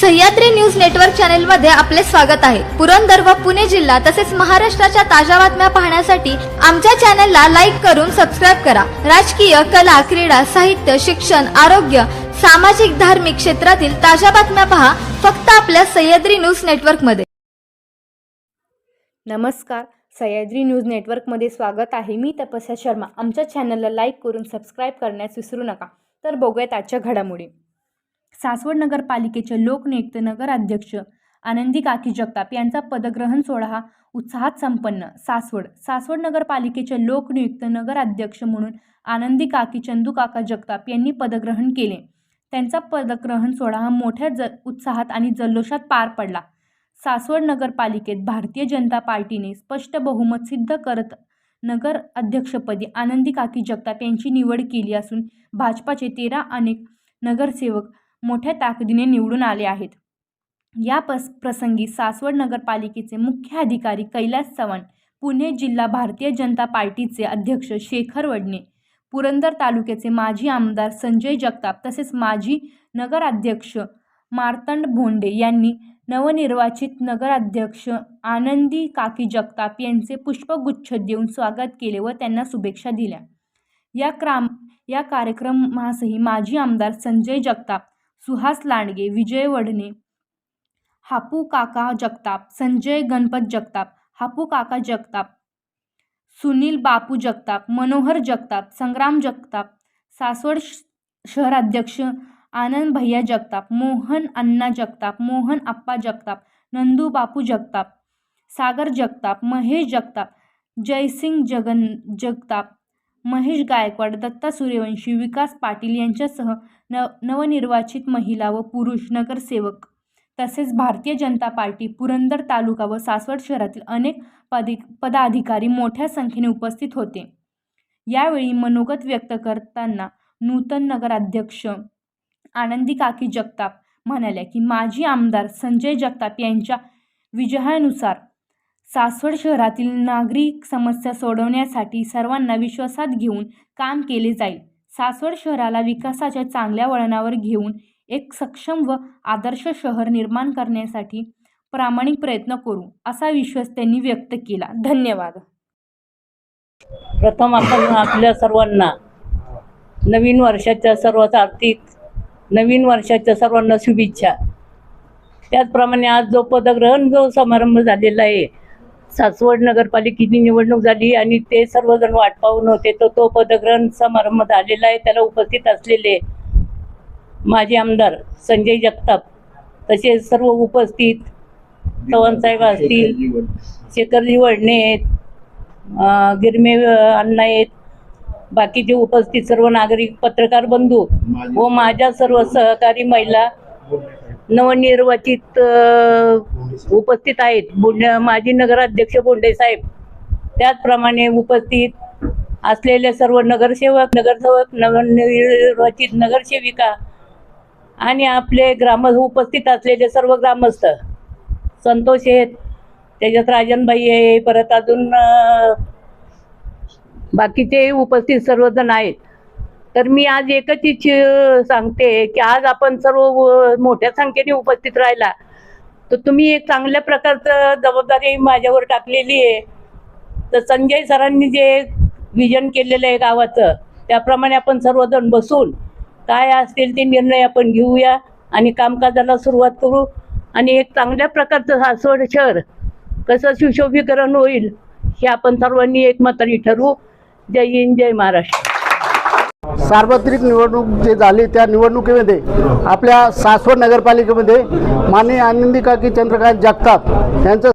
Sahyadri news network चॅनलमध्ये आपले स्वागत आहे. पुरंदर व पुणे जिल्हा तसेच महाराष्ट्राच्या ताज्या बातम्या पाहण्यासाठी आमच्या चॅनलला लाईक करून सबस्क्राईब करा. राजकीय कला क्रीडा साहित्य शिक्षण आरोग्य सामाजिक धार्मिक क्षेत्रातील ताज्या बातम्या पहा फक्त आपल्या सह्याद्री न्यूज नेटवर्कमध्ये नमस्कार. सह्याद्री न्यूज नेटवर्कमध्ये स्वागत आहे. मी तपस्या शर्मा. आमच्या चॅनलला लाईक करून सबस्क्राईब करण्यास विसरू नका. तर बघूयात आजच्या घडामोडी. सासवड नगरपालिकेचे लोकनियुक्त नगराध्यक्ष आनंदी काकी जगताप यांचा पदग्रहण सोहळा उत्साहात संपन्न. सासवड सासवड नगरपालिकेचे लोकनियुक्त नगराध्यक्ष म्हणून आनंदी काकी चंदू काका जगताप यांनी पदग्रहण केले. त्यांचा पदग्रहण सोहळा मोठ्या ज उत्साहात आणि जल्लोषात पार पडला. सासवड नगरपालिकेत भारतीय जनता पार्टीने स्पष्ट बहुमत सिद्ध करत नगर अध्यक्षपदी आनंदी काकी जगताप यांची निवड केली असून भाजपाचे तेरा अनेक नगरसेवक मोठ्या ताकदीने निवडून आले आहेत. या पस प्रसंगी सासवड नगरपालिकेचे मुख्य अधिकारी कैलास चव्हाण पुणे जिल्हा भारतीय जनता पार्टीचे अध्यक्ष शेखर वडणे पुरंदर तालुक्याचे माजी आमदार संजय जगताप तसेच माजी नगराध्यक्ष मार्तंड भोंडे यांनी नवनिर्वाचित नगराध्यक्ष आनंदी काकी जगताप यांचे पुष्पगुच्छ देऊन स्वागत केले व त्यांना शुभेच्छा दिल्या. या क्राम या कार्यक्रमासही माजी आमदार संजय जगताप सुहास लांडगे विजय वडणे हापू काका जगताप संजय गणपत जगताप हापू काका जगताप सुनील बापू जगताप मनोहर जगताप संग्राम जगताप सासवड श- शहराध्यक्ष आनंद भैया जगताप मोहन अण्णा जगताप मोहन आप्पा जगताप नंदू बापू जगताप सागर जगताप महेश जगताप जयसिंग जगन जगताप महेश गायकवाड दत्ता सूर्यवंशी विकास पाटील यांच्यासह नव नवनिर्वाचित महिला व पुरुष नगरसेवक. तसेच भारतीय जनता पार्टी पुरंदर तालुका व सासवड शहरातील अनेक पदि पदाधिकारी मोठ्या संख्येने उपस्थित होते. यावेळी मनोगत व्यक्त करताना नूतन नगराध्यक्ष आनंदी काकी जगताप म्हणाल्या की माजी आमदार संजय जगताप यांच्या विजयानुसार सासवड शहरातील नागरिक समस्या सोडवण्यासाठी सर्वांना विश्वासात घेऊन काम केले जाईल. सासवड शहराला विकासाच्या चांगल्या वळणावर घेऊन एक सक्षम व आदर्श शहर निर्माण करण्यासाठी प्रामाणिक प्रयत्न करू असा विश्वास त्यांनी व्यक्त केला. धन्यवाद. प्रथम आपण आपल्या सर्वांना नवीन वर्षाच्या सर्वात आर्थिक नवीन वर्षाच्या सर्वांना शुभेच्छा. त्याचप्रमाणे आज जो पदग्रहण जो समारंभ झालेला आहे सासवड नगरपालिकेची निवडणूक झाली आणि ते सर्वजण वाट पाहून होते. तर तो पदग्रहण समारंभ झालेला आहे. त्याला उपस्थित असलेले माजी आमदार संजय जगताप तसेच सर्व उपस्थित चव्हाणसाहेब असतील शेखरजी वडणे आहेत गिरमे अण्णा आहेत. बाकीचे उपस्थित सर्व नागरिक पत्रकार बंधू व माझ्या सर्व सहकारी महिला नवनिर्वाचित उपस्थित आहेत. बोंडे माजी नगराध्यक्ष बोंडे साहेब. त्याचप्रमाणे उपस्थित असलेले सर्व नगरसेवक नगरसेवक नवनिर्वाचित नगरसेविका आणि आपले ग्राम उपस्थित असलेले सर्व ग्रामस्थ. संतोष आहेत. त्याच्यात राजनबाई आहे. परत अजून बाकीचे उपस्थित सर्वजण आहेत. तर मी आज एकच इच्छ सांगते की आज आपण सर्व मोठ्या संख्येने उपस्थित राहिला. तर तुम्ही एक चांगल्या प्रकारचं जबाबदारी माझ्यावर टाकलेली आहे. तर संजय सरांनी जे विजन केलेलं आहे गावाचं त्याप्रमाणे आपण सर्वजण बसून काय असतील ते निर्णय आपण घेऊया आणि कामकाजाला सुरुवात करू. आणि एक चांगल्या प्रकारचं सासवड शहर कसं सुशोभीकरण होईल हे आपण सर्वांनी एकमताने ठरवू. जय हिंद जय महाराष्ट्र. सार्वत्रिक निवडणूक जे झाली त्या निवडणुकीमध्ये आपल्या सासवड नगरपालिकेमध्ये माननीय आनंदी काकी चंद्रकांत जगताप यांचं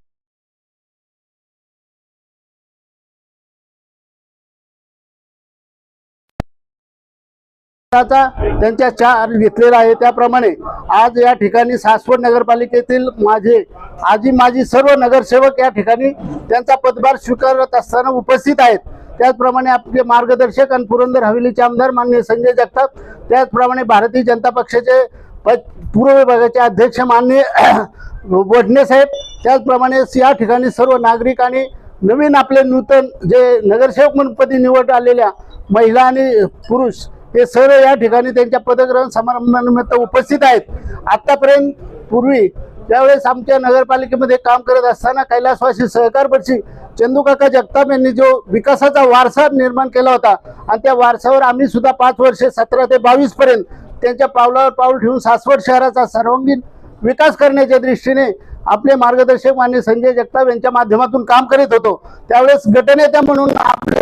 त्यांच्या चार घेतलेला आहे. त्याप्रमाणे आज या ठिकाणी सासवड नगरपालिकेतील माझे आजी माजी सर्व नगरसेवक या ठिकाणी त्यांचा पदभार स्वीकारत असताना उपस्थित आहेत. त्याचप्रमाणे आपले मार्गदर्शक आणि पुरंदर हवेलीचे आमदार मान्य संजय जगताप त्याचप्रमाणे भारतीय जनता पक्षाचे प पूर्व विभागाचे अध्यक्ष मान्य वडणे साहेब त्याचप्रमाणे या ठिकाणी सर्व नागरिक आणि नवीन आपले नूतन जे नगरसेवक म्हणून पदी निवड आलेल्या महिला आणि पुरुष हे सर्व या ठिकाणी त्यांच्या पदग्रहण समारंभानिमित्त उपस्थित आहेत. आतापर्यंत पूर्वी त्यावेळेस आमच्या नगरपालिकेमध्ये काम करत असताना कैलासवासी सहकार पक्षी चंदूकाका जगताप यांनी जो विकासाचा वारसा निर्माण केला होता आणि त्या वारसावर आम्ही सुद्धा पाच वर्षे सतरा ते बावीस पर्यंत त्यांच्या पावलावर पाऊल ठेवून सासवड शहराचा सर्वांगीण विकास करण्याच्या दृष्टीने आपले मार्गदर्शक मान्य संजय जगताप यांच्या माध्यमातून काम करीत होतो. त्यावेळेस गटनेत्या म्हणून आपल्या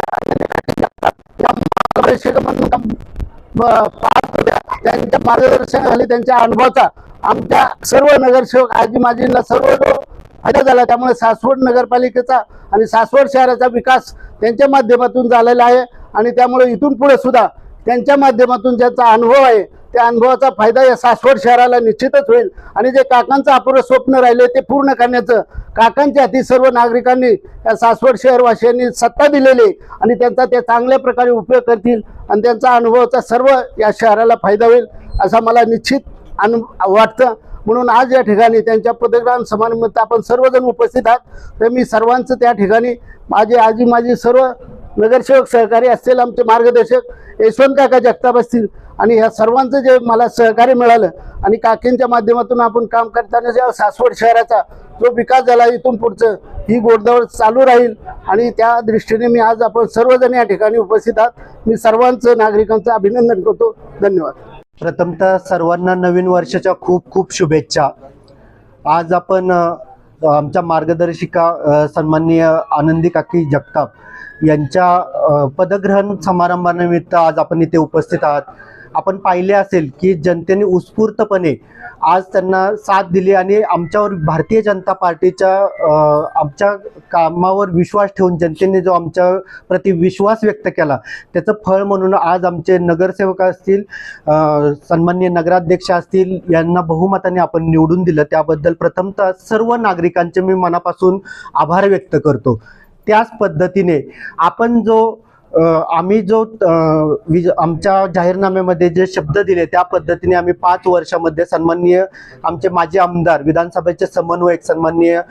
मार्गदर्शक म्हणून पाहत होत्या त्यांच्या मार्गदर्शनाखाली त्यांच्या अनुभवाचा आमच्या सर्व नगरसेवक आजी माजींना सर्व जो फायदा झाला त्यामुळे सासवड नगरपालिकेचा आणि सासवड शहराचा विकास त्यांच्या माध्यमातून झालेला आहे. आणि त्यामुळे इथून पुढे सुद्धा त्यांच्या माध्यमातून ज्याचा अनुभव आहे त्या अनुभवाचा फायदा या सासवड शहराला निश्चितच होईल. आणि जे काकांचं अपुरं स्वप्न राहिले ते पूर्ण करण्याचं काकांच्या हाती सर्व नागरिकांनी या सासवड शहरवासियांनी सत्ता दिलेली आहे आणि त्यांचा ते चांगल्या प्रकारे उपयोग करतील आणि त्यांचा अनुभवाचा सर्व या शहराला फायदा होईल असा मला निश्चित अनु वाटतं. म्हणून आज या ठिकाणी त्यांच्या पदग्रहण समारंभात आपण सर्वजण उपस्थित आहात. तर मी सर्वांचं त्या ठिकाणी माझे आजी माझी सर्व नगरसेवक सहकारी असतील आमचे मार्गदर्शक यशवंत काका जगताप असतील आणि ह्या सर्वांचं जे मला सहकार्य मिळालं आणि काकींच्या माध्यमातून आपण काम करताना जेव्हा सासवड शहराचा जो विकास झाला इथून पुढचं ही गोडदवड चालू राहील आणि त्या दृष्टीने मी आज आपण सर्वजण या ठिकाणी उपस्थित आहात. मी सर्वांचं नागरिकांचं अभिनंदन करतो. धन्यवाद. प्रथमतः सर्वांना नवीन वर्षाच्या खूप खूप शुभेच्छा. आज आपण अ, आमच्या मार्गदर्शिका अ, सन्माननीय आनंदी काकी जगताप यांच्या अ, पदग्रहण समारंभानिमित्त आज आपण इथे उपस्थित आहात. आपण पाहिले असेल की जनतेने उत्स्फूर्तपणे आज त्यांना साथ दिली आणि आमच्यावर भारतीय जनता पार्टीच्या आमच्या कामावर विश्वास ठेवून जनतेने जो आमच्या प्रति विश्वास व्यक्त केला त्याचं फळ म्हणून आज आमचे नगरसेवक असतील सन्मान्य सन्माननीय नगराध्यक्ष असतील यांना बहुमताने आपण निवडून दिलं. त्याबद्दल प्रथमतः सर्व नागरिकांचे मी मनापासून आभार व्यक्त करतो. त्याच पद्धतीने आपण जो आम्ही जो विज आमच्या जाहीरनाम्यामध्ये जे शब्द दिले त्या पद्धतीने आम्ही पाच वर्षामध्ये सन्माननीय आमचे माजी आमदार विधानसभेचे समन्वयक सन्माननीय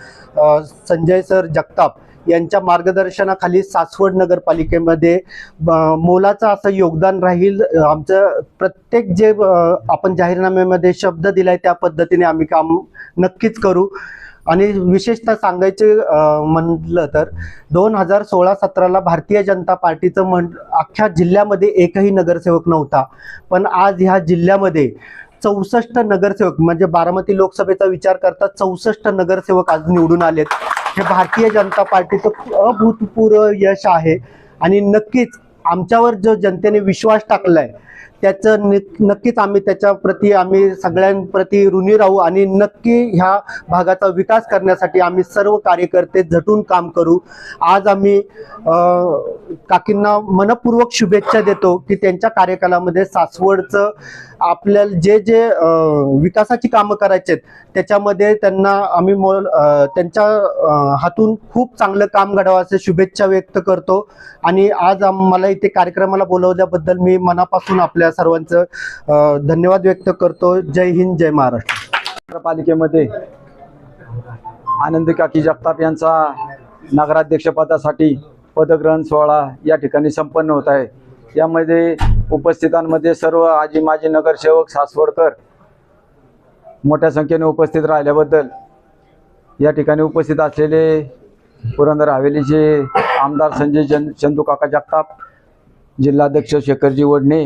संजय सर जगताप यांच्या मार्गदर्शनाखाली सासवड नगरपालिकेमध्ये मोलाचं असं योगदान राहील आमचं प्रत्येक जे आपण जाहीरनाम्यामध्ये शब्द दिलाय त्या पद्धतीने आम्ही काम नक्कीच करू. आणि विशेषतः सांगायचे म्हटलं म्हणलं तर दोन हजार सोळा सतराला भारतीय जनता पार्टीचं म्हण अख्ख्या जिल्ह्यामध्ये एकही नगरसेवक नव्हता. पण आज ह्या जिल्ह्यामध्ये चौसष्ट नगरसेवक म्हणजे बारामती लोकसभेचा विचार करता चौसष्ट नगरसेवक आज निवडून आलेत. हे भारतीय जनता पार्टीचं अभूतपूर्व यश आहे. आणि नक्कीच आमच्यावर जो जनतेने विश्वास टाकलाय त्याचं नक्कीच आम्ही त्याच्याप्रती आम्ही सगळ्यांप्रती ऋणी राहू आणि नक्की ह्या भागाचा विकास करण्यासाठी आम्ही सर्व कार्यकर्ते झटून काम करू. आज आम्ही काकींना मनपूर्वक शुभेच्छा देतो की त्यांच्या कार्यकालामध्ये सासवडचं आपल्याला जे जे विकासाची कामं करायचे त्याच्यामध्ये त्यांना आम्ही मोल त्यांच्या हातून खूप चांगलं काम घडावं असे शुभेच्छा व्यक्त करतो. आणि आज आम- मला इथे कार्यक्रमाला बोलवल्याबद्दल मी मनापासून आपल्या सर्वांचं धन्यवाद व्यक्त करतो. जय हिंद जय महाराष्ट्र. नगरपालिकेमध्ये आनंदी काकी जगताप यांचा नगराध्यक्षपदासाठी पदग्रहण सोहळा या ठिकाणी संपन्न होत आहे. यामध्ये उपस्थितांमध्ये सर्व आजी माजी नगरसेवक सासवडकर मोठ्या संख्येने उपस्थित राहिल्याबद्दल या ठिकाणी उपस्थित असलेले पुरंदर हवेलीचे आमदार संजय जन चंदू काका जगताप जिल्हाध्यक्ष शेखरजी वडणे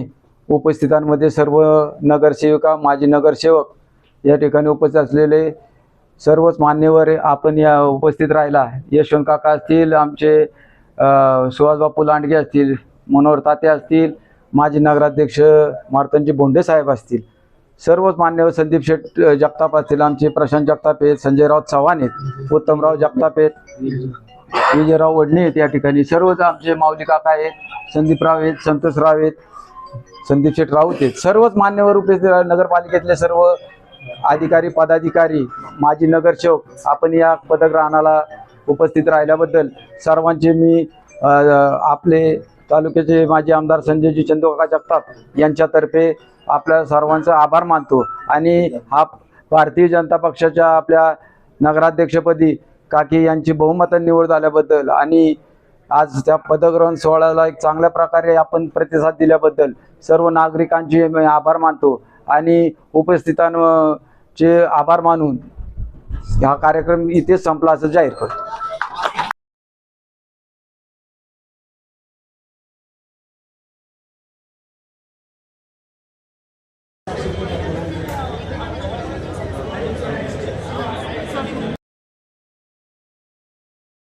उपस्थितांमध्ये सर्व नगरसेविका माजी नगरसेवक या ठिकाणी उपस्थित असलेले सर्वच मान्यवर आपण या उपस्थित राहिला. यशवंत काका असतील आमचे सुहासबापू लांडगे असतील मनोहर ताते असतील माजी नगराध्यक्ष मार्तनजी बोंडे साहेब असतील. सर्वच मान्यवर संदीप शेठ जगताप असतील आमचे प्रशांत जगताप आहेत संजयराव चव्हाण आहेत उत्तमराव जगताप आहेत विजयराव वडणे आहेत या ठिकाणी. सर्वच आमचे माऊली काका आहेत संदीपराव आहेत संतोषराव आहेत संदीप शेठ राऊत आहेत. सर्वच मान्यवर उपस्थित नगरपालिकेतले सर्व अधिकारी पदाधिकारी माजी नगरसेवक आपण या पदग्रहणाला उपस्थित राहिल्याबद्दल सर्वांचे मी आपले तालुक्याचे माजी आमदार संजयजी चंदोका जगताप यांच्यातर्फे आपल्या सर्वांचा आभार मानतो. आणि हा भारतीय जनता पक्षाच्या आपल्या नगराध्यक्षपदी काकी यांची बहुमतात निवड झाल्याबद्दल आणि आज त्या पदग्रहण सोहळ्याला एक चांगल्या प्रकारे आपण प्रतिसाद दिल्याबद्दल सर्व नागरिकांचे आभार मानतो आणि उपस्थितांचे चे आभार मानून हा कार्यक्रम इथेच संपला असं जाहीर करतो.